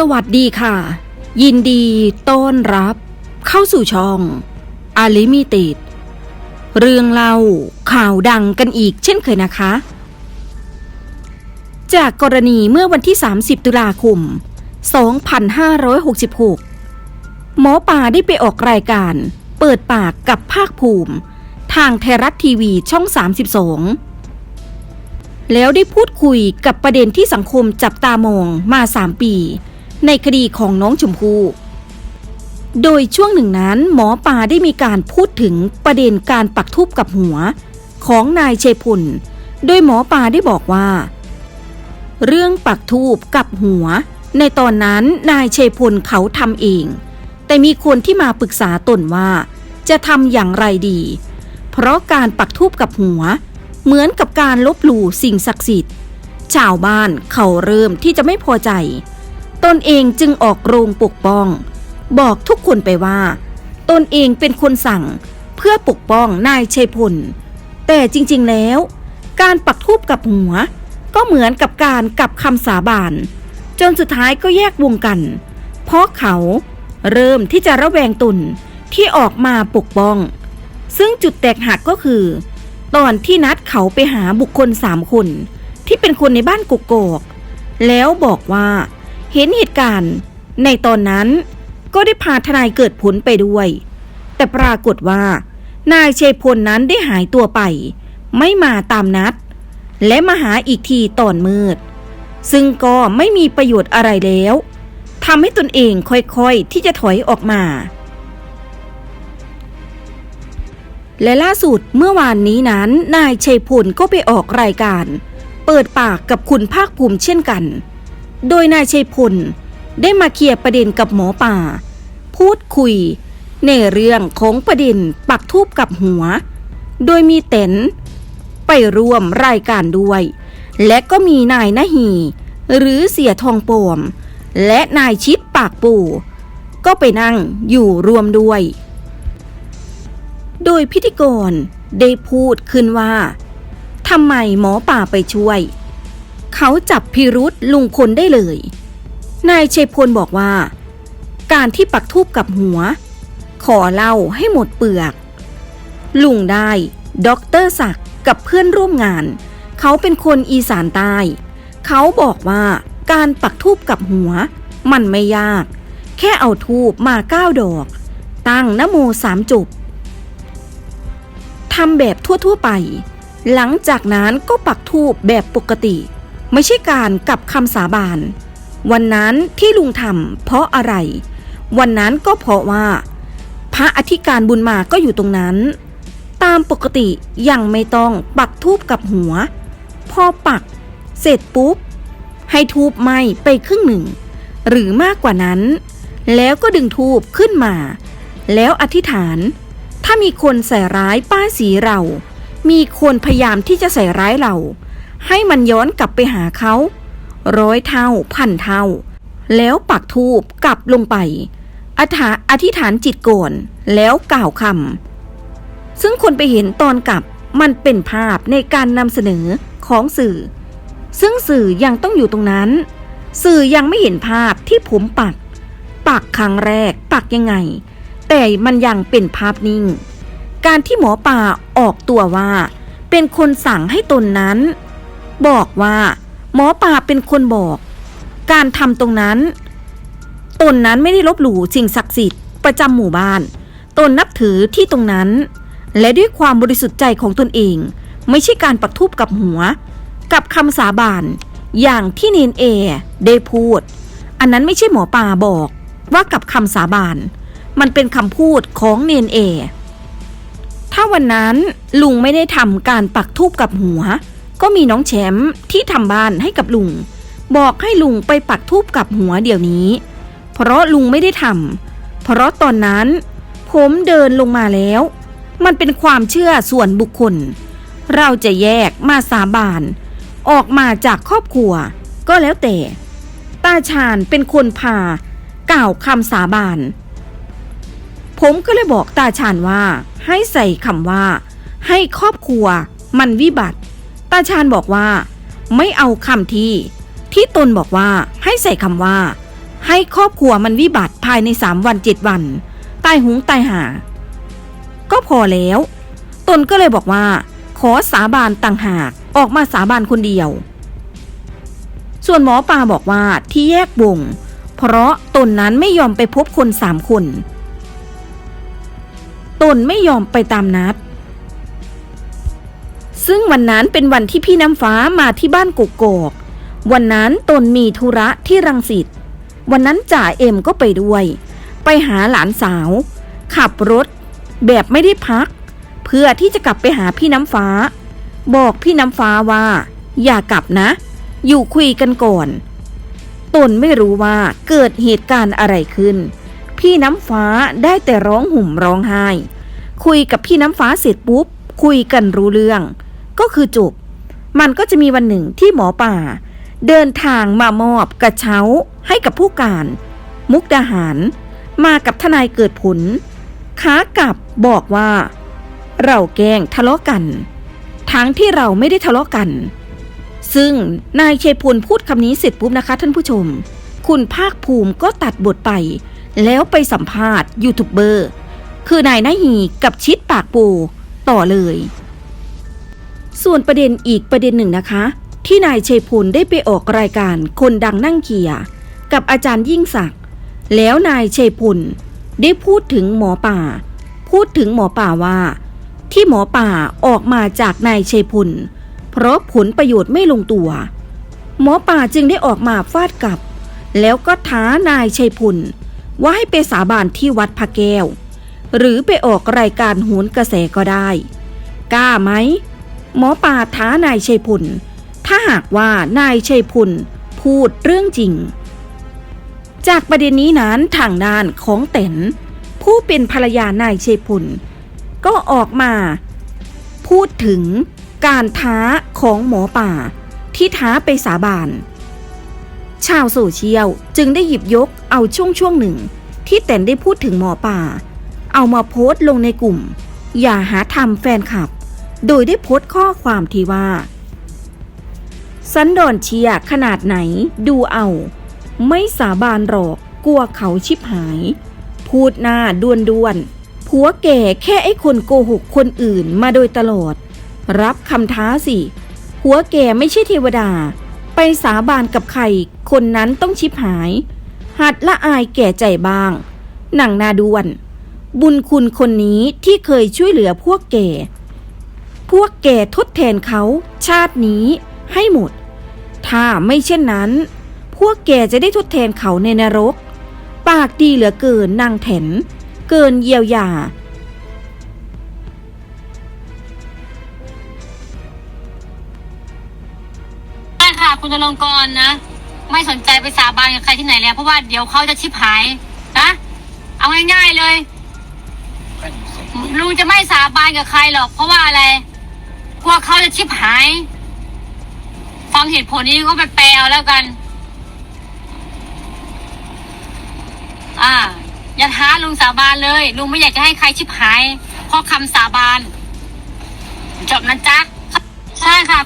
สวัสดีค่ะ ยินดีต้อนรับ เข้าสู่ช่องอาลิมิติดเรื่องเล่าข่าวดังกันอีกเช่นเคยนะคะ จากกรณีเมื่อวันที่ 30 ตุลาคม 2566 หมอป่าได้ไปออกรายการ เปิดปากกับภาคภูมิ ทางไทยรัฐทีวีช่อง 32 แล้วได้พูดคุยกับประเด็นที่สังคมจับตามองมา 3 ปี ในคดีของน้องชมพู่โดยช่วงหนึ่งนั้นหมอปลาได้มีการพูดถึงประเด็นการปักทูบกับหัวของนายเชยพุนโดยหมอปลาได้บอกว่า เรื่องปักทูบกับหัว ในตอนนั้นนายเชยพลเขาทำเอง แต่มีคนที่มาปรึกษาตนว่า จะทำอย่างไรดี เพราะการปักทูบกับหัว เหมือนกับการลบหลู่สิ่งศักดิ์สิทธิ์ ชาวบ้านเขาเริ่มที่จะไม่พอใจ ตนเองจึงออกโรงปกป้อง บอกทุกคนไปว่า ตนเองเป็นคนสั่งเพื่อปกป้องนายชัยพล แต่จริงๆแล้ว การปักทูบกับหัว ก็เหมือนกับการกับคำสาบาน จนสุดท้ายก็แยกวงกัน เพราะเขาเริ่มที่จะระแวงตนที่ออกมาปกป้อง ซึ่งจุดแตกหักก็คือ ตอนที่นัดเขาไปหาบุคคลสามคน ที่เป็นคนในบ้านกกอกแล้วบอกว่า เห็นเหตุการณ์ ในตอนนั้นก็ได้พาทนายเกิดผลไปด้วย แต่ปรากฏว่า นายเชยพลนั้นได้หายตัวไป ไม่มาตามนัด และมาหาอีกทีตอนมืด ซึ่งก็ไม่มีประโยชน์อะไรแล้วทำให้ตนเองค่อยๆที่จะถอยออกมา และล่าสุดเมื่อวานนี้นั้น นายชัยพลก็ไปออกรายการ เปิดปากกับคุณภาคภูมิเช่นกัน โดยนายชัยพลได้มาเคลียร์ประเด็นกับหมอป่า พูดคุย ในเรื่องของประเด็นปักทูบกับหัว โดยมีเต็นไปร่วมรายการด้วย และก็มีนายนาหีหรือเสียทองโปมและนายชิดปากปู่ ก็ไปนั่งอยู่รวมด้วย โดยพิธีกรได้พูดขึ้นว่าทำไมหมอป่าไปช่วย เขาจับพิรุษลุงพลได้เลย นายชัยพลบอกว่า การที่ปักทูบกับหัว ขอเล่าให้หมดเปลือก ลุงได้ด็อกเตอร์ศักก์กับเพื่อนร่วมงาน เขาเป็นคนอีสานใต้ เขาบอกว่าการปักทูบกับหัว มันไม่ยาก แค่เอาทูบมาเก้าดอก ตั้งนโมสามจบทำแบบทั่วๆไป หลังจากนั้นก็ปักทูบแบบปกติ ไม่ใช่การกับคำสาบาน วันนั้นที่ลุงทำเพราะอะไร วันนั้นก็เพราะว่า พระอธิการบุญมาก็อยู่ตรงนั้น ตามปกติยังไม่ต้องปักทูบกับหัว พอปัก เสร็จปุ๊บ ให้ทูบไหมไปครึ่งหนึ่ง หรือมากกว่านั้น แล้วก็ดึงทูบขึ้นมา แล้วอธิษฐาน ถ้ามีคนใส่ร้ายป้ายสีเรา มีคนพยายามที่จะใส่ร้ายเรา ให้มันย้อนกลับไปหาเขาร้อยเท่าพันเท่า แล้วปักทูบกลับลงไปอธิษฐานอธิษฐานจิตโกนแล้วกล่าวคำซึ่งคนไปเห็นตอนกลับมันเป็นภาพในการนำเสนอของสื่อ ซึ่งสื่อยังต้องอยู่ตรงนั้น สื่อยังไม่เห็นภาพที่ผมปัก ปักครั้งแรกปักยังไง แต่มันยังเป็นภาพนิ่ง การที่หมอป่าออกตัวว่า เป็นคนสั่งให้ตนนั้น บอกว่า หมอป่าเป็นคนบอก การทำตรงนั้น ตนนั้นไม่ได้ลบหลู่สิ่งศักดิ์สิทธิ์ประจำหมู่บ้าน ตนนับถือที่ตรงนั้น และด้วยความบริสุทธิ์ใจของตนเอง ไม่ใช่การปักทูบกับหัว กับคำสาบานอย่างที่เนนเอได้พูด อันนั้นไม่ใช่หมอป่าบอกว่ากับคำสาบาน มันเป็นคำพูดของเนนเอถ้าวันนั้นลุงไม่ได้ทำการปักทูบกับหัว ก็มีน้องแชมป์ที่ทำบ้านให้กับลุง บอกให้ลุงไปปักทูบกับหัวเดี๋ยวนี้ เพราะลุงไม่ได้ทำเพราะตอนนั้นผมเดินลงมาแล้ว มันเป็นความเชื่อส่วนบุคคล เราจะแยกมาสาบาน ออกมาจากครอบครัว ก็แล้วแต่ ตาชาญเป็นคนพา กล่าวคำสาบาน ผมก็เลยบอกตาชาญว่า ให้ใส่คำว่า ให้ครอบครัวมันวิบัติ ตาชาญบอกว่า ไม่เอาคำที่ ที่ตนบอกว่าให้ใส่คำว่า ให้ครอบครัวมันวิบัติภายในสามวันเจ็ดวัน ตายหุงตายหา ก็พอแล้ว ตนก็เลยบอกว่า ขอสาบานต่างหากออกมาสาบานคนเดียว ส่วนหมอปลาบอกว่าที่แยกวงเพราะตนนั้นไม่ยอมไปพบคนสามคน ตนไม่ยอมไปตามนัด ซึ่งวันนั้นเป็นวันที่พี่น้ำฟ้ามาที่บ้านกกอก วันนั้นตนมีธุระที่รังสิต วันนั้นจ่าเอ็มก็ไปด้วย ไปหาหลานสาว ขับรถ แบบไม่ได้พัก เพื่อที่จะกลับไปหาพี่น้ำฟ้า บอกพี่น้ำฟ้าว่า อย่ากลับนะ อยู่คุยกันก่อน ตนไม่รู้ว่าเกิดเหตุการณ์อะไรขึ้น พี่น้ำฟ้าได้แต่ร้องห่มร้องไห้ คุยกับพี่น้ำฟ้าเสร็จปุ๊บคุยกันรู้เรื่อง ก็คือจบ มันก็จะมีวันหนึ่งที่หมอป่า เดินทางมามอบกระเช้าให้กับผู้การ มุกดาหาร มากับทนายเกิดผลขากลับบอกว่า เราแกงทะเลาะกัน ทั้งที่เราไม่ได้ทะเลาะกัน ซึ่งนายเชยพลพูดคำนี้เสร็จปุ๊บนะคะ ท่านผู้ชม คุณภาคภูมิก็ตัดบทไป แล้วไปสัมภาษณ์ยูทูบเบอร์ คือนายนาฮีกับชิดปากปูต่อเลย ส่วนประเด็นอีกประเด็นหนึ่งนะคะ ที่นายชัยพลได้ไปออกรายการคนดังนั่งเกียกับอาจารย์ยิ่งศักดิ์แล้วนายชัยพลได้พูดถึงหมอป่า พูดถึงหมอป่าว่า ที่หมอป่าออกมาจากนายชัยพลเพราะผลประโยชน์ไม่ลงตัว หมอป่าจึงได้ออกมาฟาดกลับ แล้วก็ท้านายชัยพลว่าให้ไปสาบานที่วัดพระแก้ว หรือไปออกรายการโหนกระแสก็ได้ กล้าไหม หมอป่าท้านายชัยพล ถ้าหากว่านายชัยพลพูดเรื่องจริง จากประเด็นนี้นั้นทางด้านของเต็นผู้เป็นภรรยานายชัยพล ก็ออกมา พูดถึงการท้าของหมอป่า ที่ท้าไปสาบานชาวโซเชียลจึงได้หยิบยกเอาช่วงช่วงหนึ่ง ที่เต็นได้พูดถึงหมอป่า เอามาโพสต์ลงในกลุ่ม อย่าหาทำแฟนคลับ โดยได้โพสต์ข้อความที่ว่า สันดอนเชียขนาดไหนดูเอา ไม่สาบานหรอกกลัวเขาชิบหาย พูดหน้าด้วนด้วนผัวแก่แค่ไอ้คนโกหกคนอื่นมาโดยตลอด รับคำท้าสิหัวแก่ไม่ใช่เทวดา ไปสาบานกับใคร คนนั้นต้องชิบหาย หัดละอายแก่ใจบ้าง หนังนาดวน บุญคุณคนนี้ที่เคยช่วยเหลือพวกแก่ พวกแกทดแทนเขาชาตินี้ให้หมด ถ้าไม่เช่นนั้น พวกแกจะได้ทดแทนเขาในนรก ปากดีเหลือเกินนางแถน เกินเยียวยาใช่ค่ะ คุณจรงกรนะ ไม่สนใจไปสาบานกับใครที่ไหนแล้ว เพราะว่าเดี๋ยวเขาจะชิบหายนะเอาง่ายๆเลยลุงจะไม่สาบานกับใครหรอก เพราะว่าอะไร พวกเขาจะชิบหาย ฟังเหตุผลนี้ก็ไปแปลเอาแล้วกัน อ่า อย่าท้าลุงสาบานเลย ลุงไม่อยากจะให้ใครชิบหายเพราะคำสาบาน จบนะจ๊ะ ใช่ค่ะ